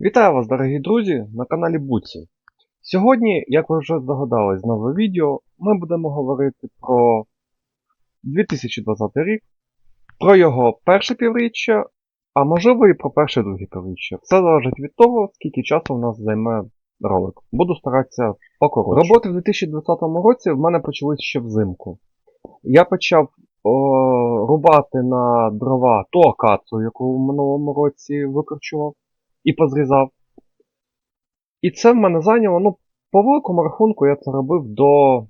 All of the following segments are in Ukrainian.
Вітаю вас, дорогі друзі, на каналі Буці. Сьогодні, як ви вже здогадались, нове відео, ми будемо говорити про 2020 рік, про його перше півріччя, а можливо і про перше друге півріччя. Все залежить від того, скільки часу у нас займе ролик. Буду старатися покоротше. Роботи в 2020 році в мене почались ще взимку. Я почав о, рубати на дрова ту акацію, яку в минулому році викорчував і позрізав. І це в мене зайняло, ну, по великому рахунку я це робив до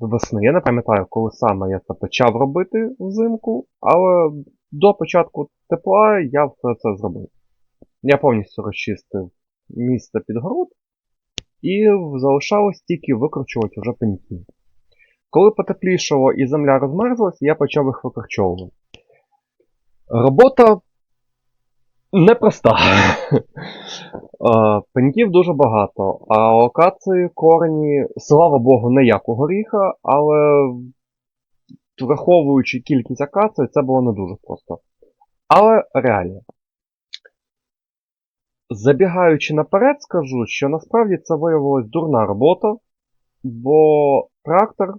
весни. Я не пам'ятаю, коли саме я це почав робити взимку, але до початку тепла я все це зробив. Я повністю розчистив місце під город і залишалось тільки викорчувати вже пеньки. Коли потеплішало і земля розмерзлась, я почав їх викорчовувати. Робота непроста. Пеньків дуже багато, а локації корені, слава Богу, не як у горіха, але враховуючи кількість акацій, це було не дуже просто. Але реально. Забігаючи наперед, скажу, що насправді це виявилась дурна робота, бо трактор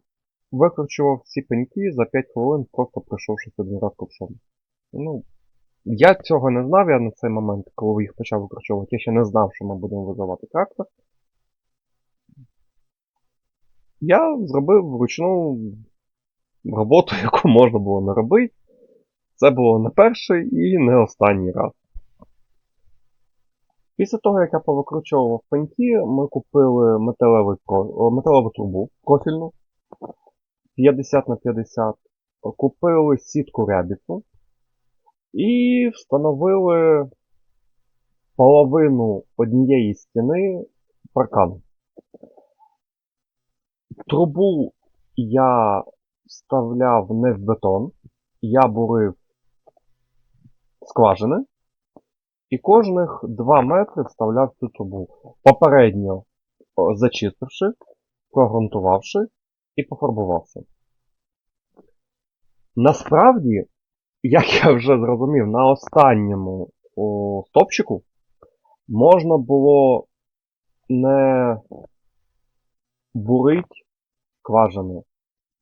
викручував всі пеньки за 5 хвилин, просто пройшовшись один раз ковшом. Ну, я цього не знав, я на цей момент, коли їх почав викручовувати, я ще не знав, що ми будемо визивати трактор. Я зробив вручну роботу, яку можна було не робити. Це було не перший і не останній раз. Після того, як я повикручовував пеньки, ми купили металевий, металеву трубу профільну 50 на 50 Купили сітку рябіцу і встановили половину однієї стіни паркану. Трубу я вставляв не в бетон, я бурив скважини і кожних 2 метри вставляв цю трубу. Попередньо зачистивши, прогрунтувавши і пофарбувавши. Насправді, як я вже зрозумів, на останньому о, стопчику можна було не бурить скважини,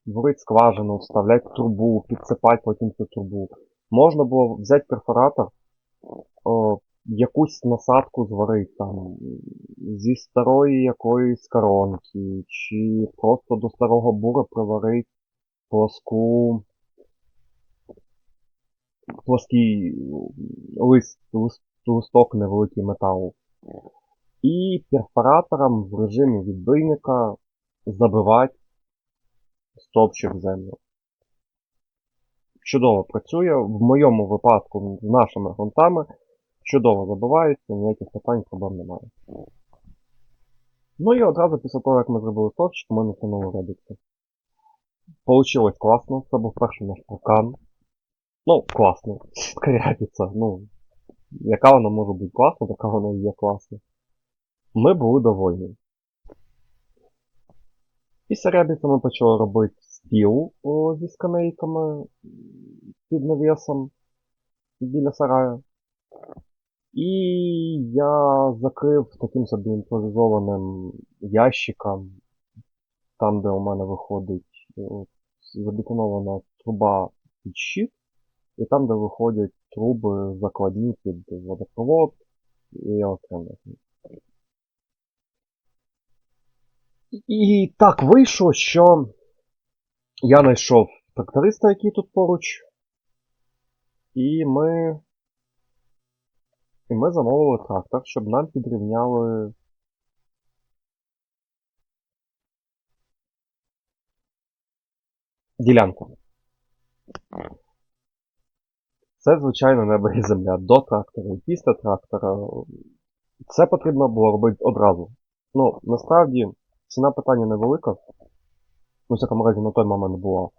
бурить скважину, вставляти трубу, підсипати потім цю трубу. Можна було взяти перфоратор, о, якусь насадку зварити там зі старої якоїсь коронки, чи просто до старого бура приварити плоску плоский лист, лист, листок невеликий металу. І перфоратором в режимі відбийника забивати стовпчик в землю. Чудово працює. В моєму випадку з нашими грунтами чудово забивається, ніяких питань проблем немає. Ну і одразу після того, як ми зробили стовпчик, ми натягнули ребітки. Получилось класно, це був перший наш паркан. Ну, класно. Скорягіться, ну. Яка вона може бути класна, така вона і є класна. Ми були довольні. Після рябіця ми почали робити стіл о, зі скамейками під навісом біля сараю. І я закрив таким собі імпровізованим ящиком, там, де у мене виходить забетонована труба під щит. І там, де виходять труби закладні під водопровод і електроенергію. І так вийшло, що я знайшов тракториста, який тут поруч. І ми. І ми замовили трактор, щоб нам підрівняли. Ділянку. Це, звичайно, небо і земля до трактора і після трактора. Це потрібно було робити одразу. Ну, насправді, ціна питання невелика. У всякому разі на той момент була.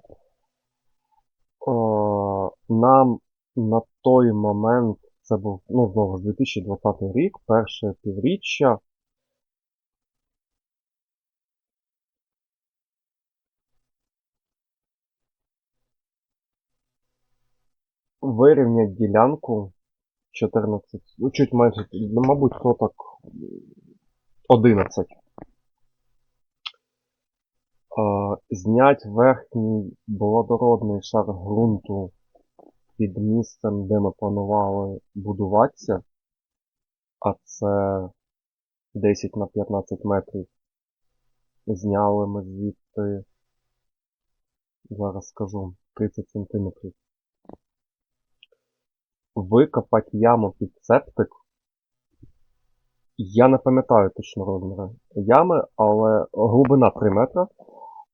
Нам на той момент, це був, ну, знову ж 2020 рік, перше півріччя. Вирівняти ділянку 14, ну чуть менше, ну, мабуть, соток 11. Е, знять верхній плодородний шар ґрунту під місцем, де ми планували будуватися, а це 10 на 15 метрів. Зняли ми звідти, зараз скажу, 30 сантиметрів. Викопати яму під септик. Я не пам'ятаю точно розміри ями, але глибина 3 метра,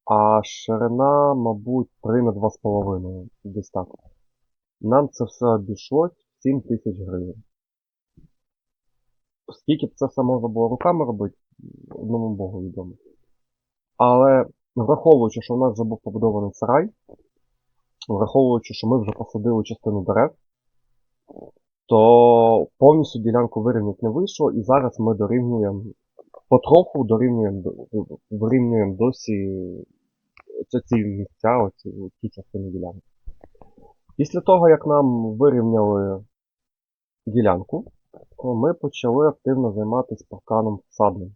а ширина, мабуть, 3 на 2,5. Десь так. Нам це все обійшлось 7 тисяч гривень. Скільки б це все можна було руками робити, одному Богу відомо. Але враховуючи, що в нас вже був побудований сарай, враховуючи, що ми вже посадили частину дерев, то повністю ділянку вирівняти не вийшло, і зараз ми дорівнюємо, потроху дорівнюємо, до- вирівнюємо досі ці місця, оці, ті частини ділянки. Після того, як нам вирівняли ділянку, ми почали активно займатися парканом фасадним.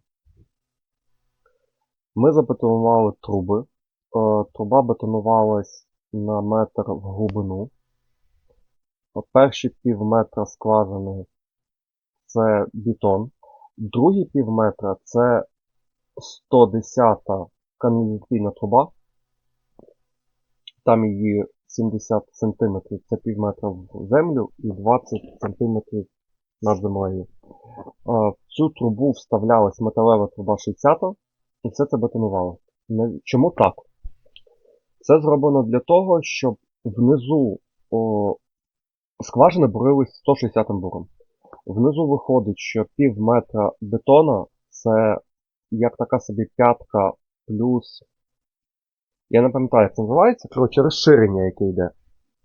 Ми забетонували труби. Е, Труба бетонувалась на метр в глибину. Перші пів метра скважини це бетон. Другі пів метра це 110-та каналізаційна труба. Там її 70 см це пів метра в землю і 20 см над землею. В цю трубу вставлялась металева труба 60 і все це бетонувалося. Не- Чому так? Це зроблено для того, щоб внизу о, скважини бурились 160 буром. Внизу виходить, що пів метра бетона це як така собі п'ятка плюс. Я не пам'ятаю, як це називається. Коротше, розширення, яке йде.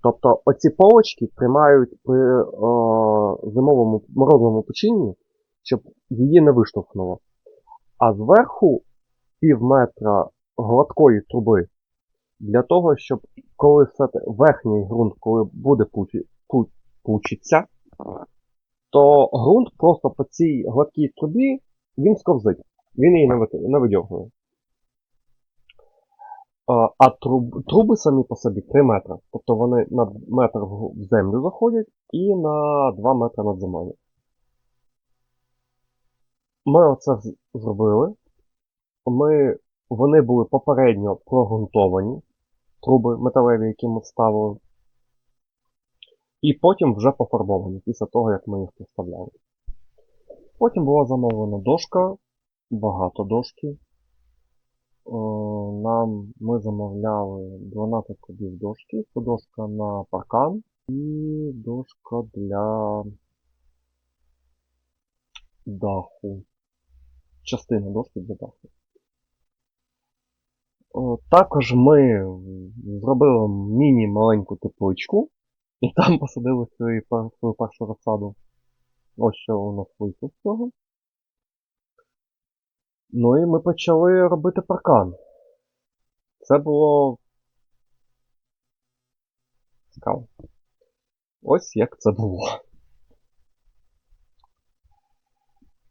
Тобто оці полочки тримають при о, зимовому морозовому печінні, щоб її не виштовхнуло. А зверху пів метра гладкої труби для того, щоб коли все верхній ґрунт, коли буде пучі, то ґрунт просто по цій гладкій трубі він сковзить. Він її не, видьоргує. А, труб, труби самі по собі 3 метри. Тобто вони на метр в землю заходять і на 2 метри над землею. Ми оце зробили. Ми, вони були попередньо прогрунтовані, труби металеві, які ми вставили. І потім вже пофарбовані після того, як ми їх поставляли. Потім була замовлена дошка, багато дошки. Е, Нам ми замовляли 12 кубів дошки, дошка на паркан і дошка для даху. Частина дошки для даху. Також ми зробили міні-маленьку тепличку, і там посадили пер- свою першу розсаду. Ось що у нас вийшло з цього. Ну і ми почали робити паркан. Це було цікаво. Ось як це було.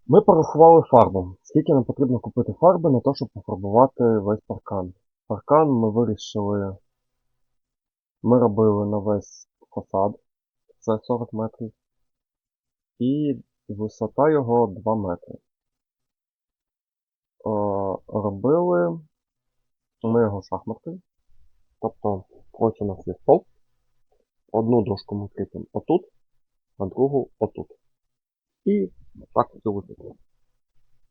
Ми порахували фарбу. Скільки нам потрібно купити фарби на те, щоб пофарбувати весь паркан. Паркан ми вирішили. Ми робили на весь фасад. Це 40 метрів. І висота його 2 метри. Е, робили ми його шахматою. Тобто, ось у нас є стовп. Одну дошку ми кріпимо отут, а другу отут. І так високо.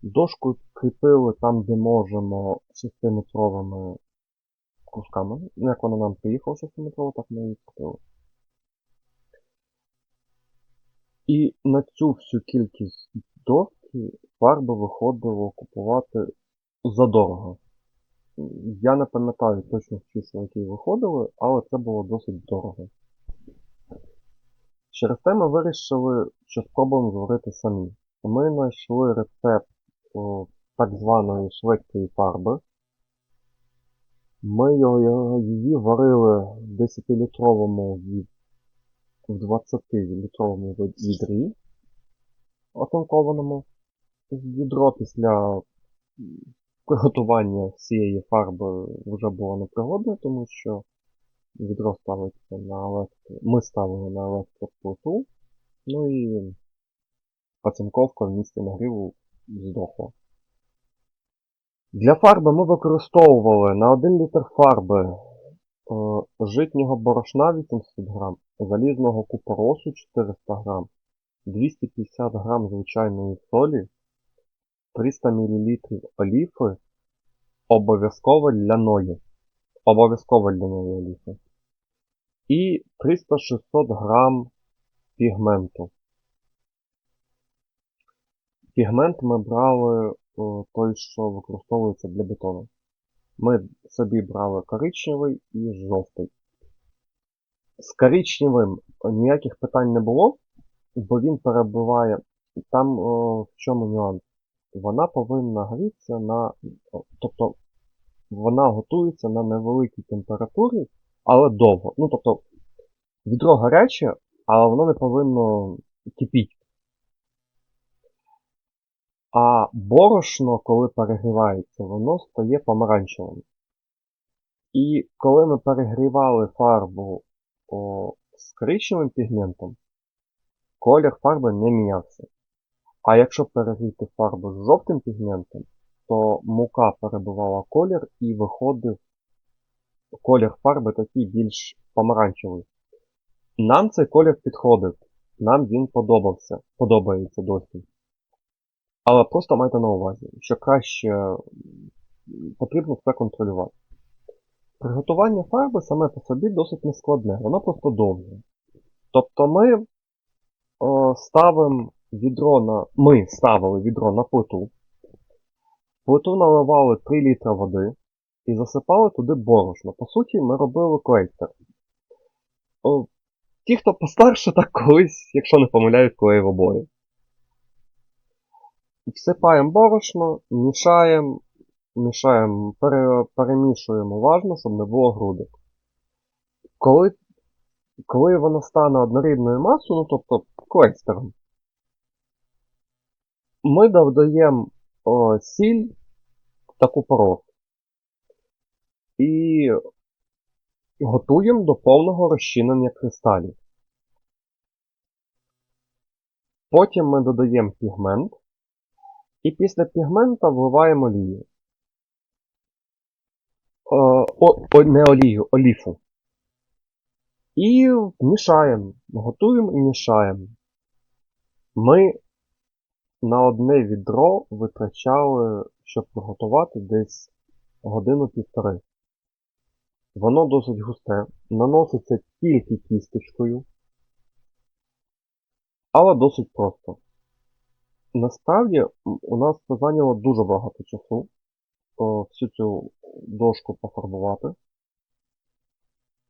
Дошку кріпили там, де можемо 6-метровими кусками. Як вона нам приїхала 6-метрово, так ми її кріпили. І на цю всю кількість доски фарби виходило купувати задорого. Я не пам'ятаю точно числа, які виходили, але це було досить дорого. Через те ми вирішили, що спробуємо зварити самі. Ми знайшли рецепт о, так званої шведської фарби. Ми його- її варили в 10-літровому від в 20-літровому відрі, отанкованому. Відро після приготування всієї фарби вже було непригодне, тому що відро ставиться на електро... Ми ставили на електроплиту, ну і оцинковка в місці нагріву здохла. Для фарби ми використовували на 1 літр фарби е, житнього борошна 800 грам, залізного купоросу 400 грам, 250 грам звичайної солі, 300 мл оліфи, обов'язково ляної. Обов'язково ляної оліфи. І 300-600 грам пігменту. Пігмент ми брали той, що використовується для бетону. Ми собі брали коричневий і жовтий. З коричневим ніяких питань не було, бо він перебуває. Там о, в чому нюанс? Вона повинна грітися на. Тобто вона готується на невеликій температурі, але довго. Ну, тобто, відро гаряче, але воно не повинно кипіти. А борошно, коли перегрівається, воно стає помаранчевим. І коли ми перегрівали фарбу о, з коричневим пігментом, колір фарби не мінявся. А якщо перегріти фарбу з жовтим пігментом, то мука перебивала колір і виходив колір фарби такий більш помаранчевий. Нам цей колір підходив, нам він подобався, подобається досі. Але просто майте на увазі, що краще потрібно все контролювати. Приготування фарби саме по собі досить нескладне, воно просто довге. Тобто ми о, ставимо відро на. Ми ставили відро на плиту, плиту наливали 3 літра води і засипали туди борошно. По суті, ми робили клейстер. О, ті, хто постарше, так колись, якщо не помиляють, клеїв обої. Всипаємо борошно, мішаємо, мішаємо, пере, перемішуємо уважно, щоб не було грудок. Коли, коли воно стане однорідною масою, ну тобто клейстером, ми додаємо о, сіль та купорос і готуємо до повного розчинення кристалів. Потім ми додаємо пігмент. І після пігмента вливаємо олію. О, о, о, не олію, оліфу. І мішаємо. Готуємо і мішаємо. Ми на одне відро витрачали, щоб приготувати десь годину-півтори. Воно досить густе, наноситься тільки кісточкою, але досить просто. Насправді у нас це зайняло дуже багато часу всю цю дошку пофарбувати.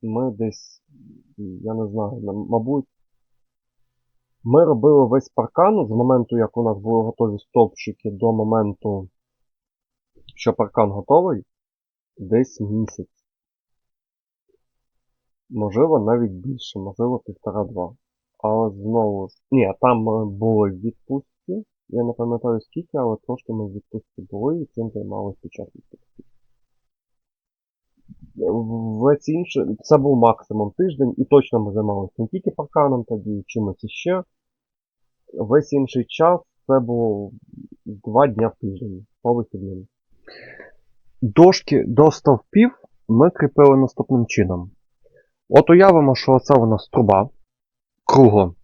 Ми десь, я не знаю, мабуть, ми робили весь паркан з моменту, як у нас були готові стовпчики, до моменту, що паркан готовий, десь місяць. Можливо, навіть більше, можливо, півтора-два. Але знову ж. Ні, там були в відпустці. Я не пам'ятаю скільки, але трошки ми в відпустці були і цим займалися під час відпустки. Весь інший, це був максимум тиждень, і точно ми займалися не тільки парканом тоді, чимось іще. Весь інший час це було два дня в тиждень по вихідним. Дошки до стовпів ми кріпили наступним чином. От уявимо, що це у нас труба кругла.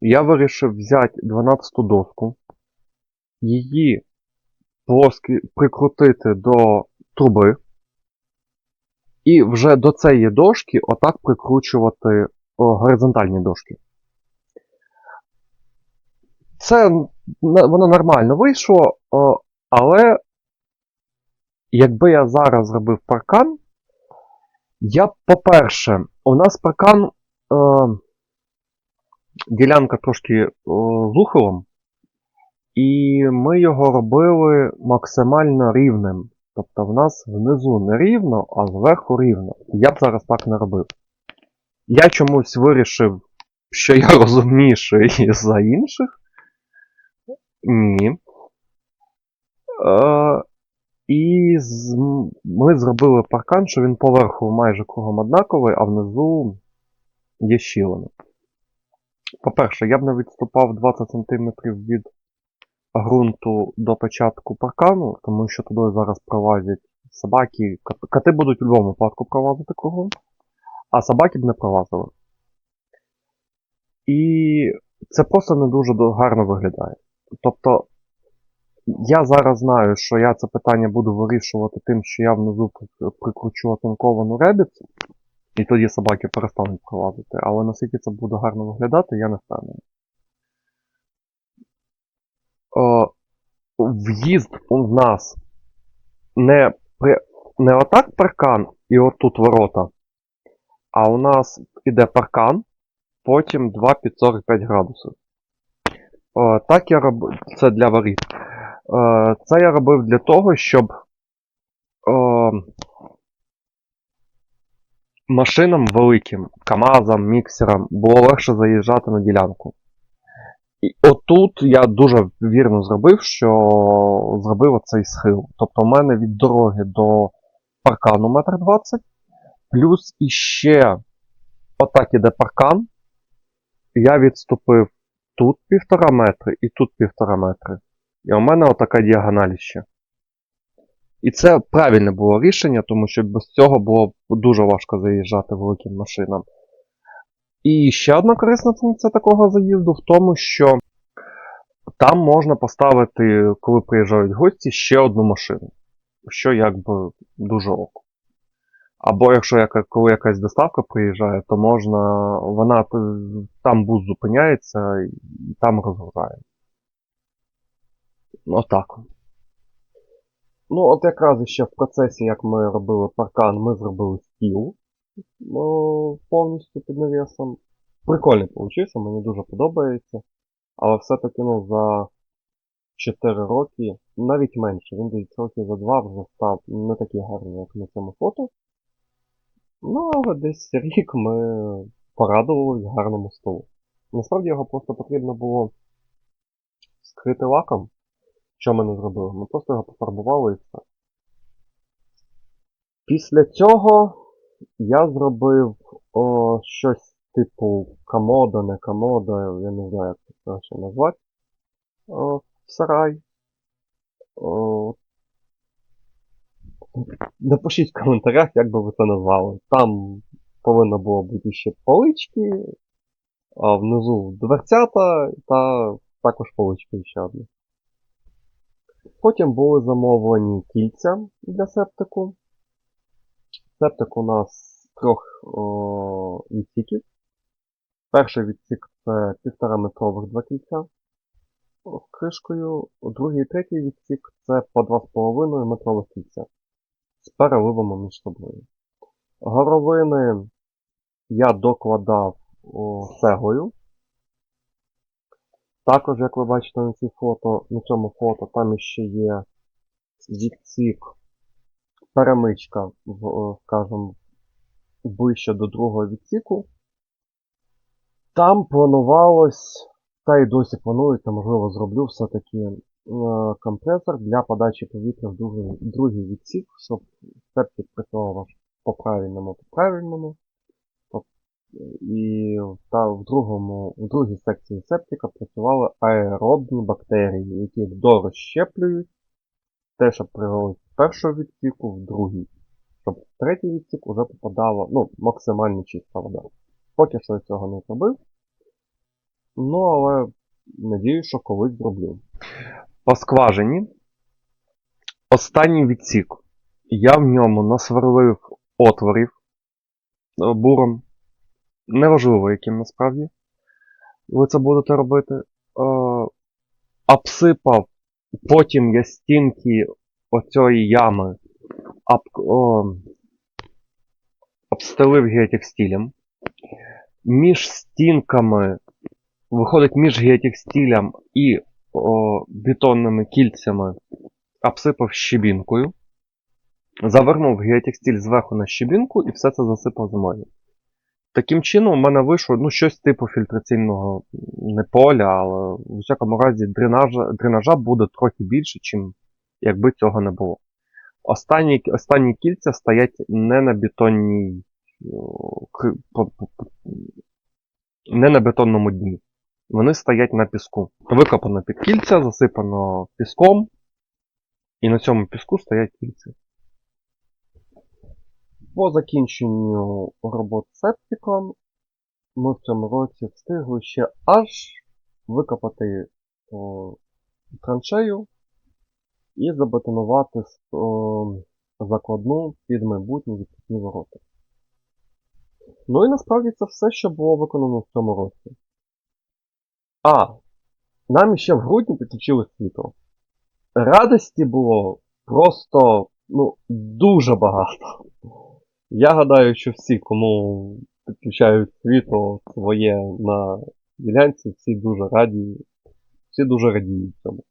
Я вирішив взяти 12-ту доску, її плоскі прикрутити до труби, і вже до цієї дошки отак прикручувати о, горизонтальні дошки. Це воно нормально вийшло, о, але якби я зараз зробив паркан, я, по-перше, у нас паркан. Е, ділянка трошки е, з ухилом, і ми його робили максимально рівним. Тобто в нас внизу не рівно, а зверху рівно. Я б зараз так не робив. Я чомусь вирішив що я розумніший за інших. Ні. Е, і з... ми зробили паркан, що він поверху майже кругом однаковий, а внизу є щілина. По-перше, я б не відступав 20 см від ґрунту до початку паркану, тому що туди зараз пролазять собаки. Коти будуть у будь-якому випадку пролазити кругом, а собаки б не пролазили. І це просто не дуже гарно виглядає. Тобто, я зараз знаю, що я це питання буду вирішувати тим, що я внизу прикручу отинковану ребіцу, і тоді собаки перестануть пролазити. Але наскільки це буде гарно виглядати, я не впевнений. Е, В'їзд у нас не, не отак паркан і отут ворота, а у нас іде паркан, потім 2 під 45 градусів. Е, Так я робив. Це для воріт. Е, Це я робив для того, щоб е, машинам великим, КАМАЗам, міксерам було легше заїжджати на ділянку. І отут я дуже вірно зробив, що зробив оцей схил. Тобто у мене від дороги до паркану метр 20, плюс іще отак іде паркан. Я відступив тут півтора метри і тут півтора метри. І у мене отака діагональ ще. І це правильне було рішення, тому що без цього було дуже важко заїжджати великим машинам. І ще одна корисна функція такого заїзду в тому, що там можна поставити, коли приїжджають гості, ще одну машину. Що якби дуже ок. Або якщо яка, коли якась доставка приїжджає, то можна. Вона там бус зупиняється і там розгружає. Отак. Ну, от якраз ще в процесі, як ми робили паркан, ми зробили стіл ну, повністю під навісом. Прикольний получився, мені дуже подобається. Але все-таки ну, за 4 роки, навіть менше, він десь років за 2 вже став не такий гарний, як на цьому фото. Ну, але десь рік ми порадувались гарному столу. Насправді його просто потрібно було скрити лаком, що ми не зробили. Ми просто його пофарбували і все. Після цього я зробив о, щось типу комода, не комода, я не знаю, як це краще назвати. О, сарай. О, напишіть в коментарях, як би ви це назвали. Там повинно було бути ще полички, а внизу дверцята та також полички ще одні. Потім були замовлені кільця для септику. Септик у нас з трьох о, відсіків. Перший відсік це 1,5 метрових два кільця з кришкою. Другий і третій відсік це по 2,5 метрових кільця з переливами між собою. Горовини я докладав о, цеглою. Також, як ви бачите на цій фото, на цьому фото, там ще є відсік, перемичка, в, скажімо, ближче до другого відсіку. Там планувалось, та й досі планується, можливо, зроблю все-таки е, компресор для подачі повітря в другий, другий відсік, щоб септик працював по правильному, по правильному. І та в, другому, в другій секції септика працювали аеробні бактерії, які дорозщеплюють те, що привели першого відсіку в другий. Щоб в третій відсік уже попадала ну, максимально чиста вода. Поки що я цього не зробив. Ну, але надіюсь, що колись зроблю. По скважині. Останній відсік. Я в ньому насверлив отворів е, буром. Неважливо, яким насправді. Ви це будете робити. Е, обсипав. Потім я стінки оцієї ями об, о, обстелив геотекстилем. Між стінками, виходить між геотекстилем і о, бетонними кільцями обсипав щебінкою. Завернув геотекстиль зверху на щебінку і все це засипав землею. Таким чином, у мене вийшло ну, щось типу фільтраційного не поля, але в усякому разі дренажа, дренажа буде трохи більше, чим якби цього не було. Останні, останні кільця стоять не на бетонній. Не на бетонному дні. Вони стоять на піску. Викопано під кільця, засипано піском, і на цьому піску стоять кільця. По закінченню робот септиком ми в цьому році встигли ще аж викопати о, траншею і забетонувати закладну під майбутні відкритні ворота. Ну і насправді це все, що було виконано в цьому році. А, нам ще в грудні підключили світло. Радості було просто ну, дуже багато. Я гадаю, що всі, кому підключають світло своє на ділянці, всі дуже раді, всі дуже радіють цьому.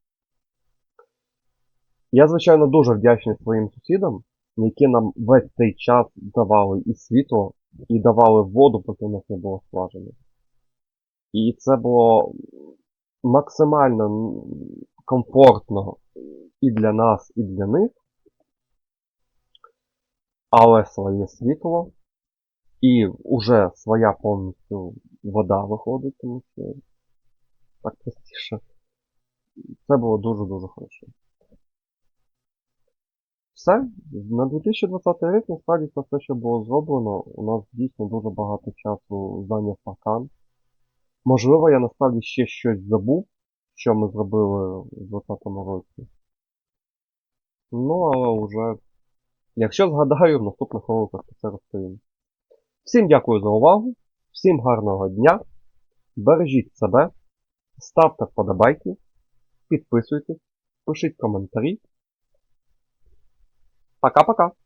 Я, звичайно, дуже вдячний своїм сусідам, які нам весь цей час давали і світло, і давали воду, поки у нас не було скважини. І це було максимально комфортно і для нас, і для них. Але своє світло і вже своя повністю вода виходить, тому що так простіше. Це було дуже-дуже хорошо. Все. На 2020 рік насправді це все, що було зроблено. У нас дійсно дуже багато часу зайняв паркан. Можливо, я насправді ще щось забув, що ми зробили у 2020 році. Ну, але вже. Якщо згадаю, в наступних роликах це розповім. Всім дякую за увагу, всім гарного дня, бережіть себе, ставте вподобайки, підписуйтесь, пишіть коментарі. pra cá, pra cá.